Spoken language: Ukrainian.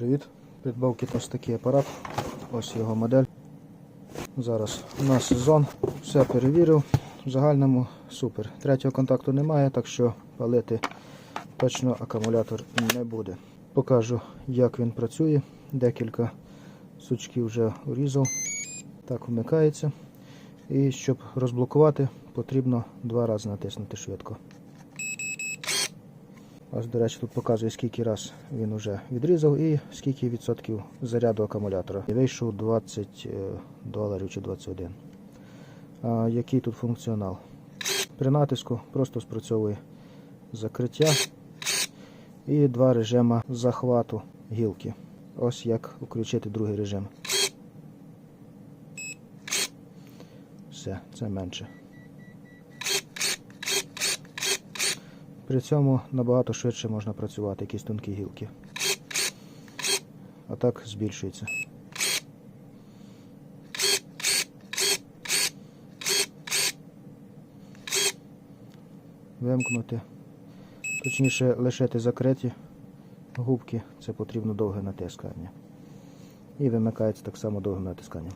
Привіт! Придбав ось такий апарат. Ось його модель. Зараз у нас сезон. Все перевірив. В загальному супер. Третього контакту немає, так що палити точно акумулятор не буде. Покажу, як він працює. Декілька сучків вже урізав. Так вмикається. І щоб розблокувати, потрібно два рази натиснути швидко. Ось, до речі, тут показує, скільки раз він вже відрізав і скільки відсотків заряду акумулятора. І Вийшов 20 е, доларів чи 21. А який тут функціонал? При натиску просто спрацьовує закриття і два режими захвату гілки. Ось як включити другий режим. Все, це менше. При цьому набагато швидше можна працювати, якісь тонкі гілки. А так збільшується. Вимкнути. Точніше лишити закриті губки, це потрібно довге натискання. І вимикається так само довгим натисканням.